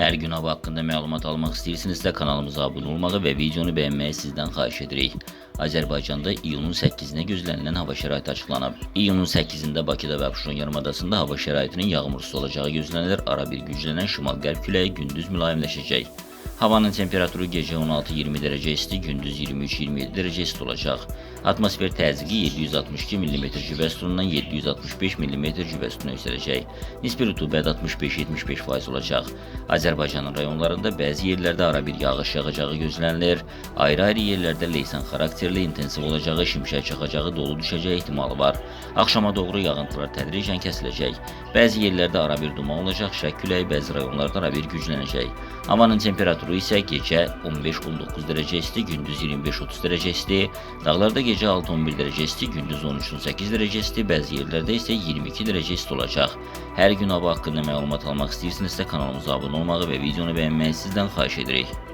Hər gün hava haqqında məlumat almaq istəyirsinizsə kanalımıza abunə olmağı və videonu bəyənməyi sizdən xahiş edirik. Azərbaycanda iyunun 8-nə gözlənilən hava şəraiti açıqlanıb. İyunun 8-də Bakıda və Abşeron yarımadasında hava şəraitinin yağmursuz olacağı gözlənilir. Ara bir güclənən şimal-qərb küləyi gündüz mülayimləşəcək. Havanın temperaturu gecə 16-20 dərəcə isti, gündüz 23-27 dərəcə isti olacaq. Atmosfer təzyiqi 762 mm civə sütunundan 765 mm civə sütuna yüksələcək. Nisbi rütubət 65-75% olacaq. Azərbaycanın rayonlarında bəzi yerlərdə ara bir yağış yağacağı gözlənilir. Ayrı-ayrı yerlərdə leysan xarakterli intensiv olacağı, şimşək çaxacağı, dolu düşəcəyi ehtimalı var. Axşama doğru yağıntılar tədricən kəsiləcək. Bəzi yerlərdə ara bir duman olacaq, şək küləyi bəzi rayonlarda ara bir güclənəcək. Havanın temperaturu isə gecə 15-19 dərəcə isti, gündüz 25-30 dərəcə isti, dağlarda gecə 6-11 dərəcə isti, gündüz 13-18 dərəcə isti, bəzi yerlərdə isə 22 dərəcə isti olacaq. Hər gün hava haqqında məlumat almaq istəyirsinizsə kanalımıza abunə olmağı və videonu bəyənməyi sizdən xahiş edirik.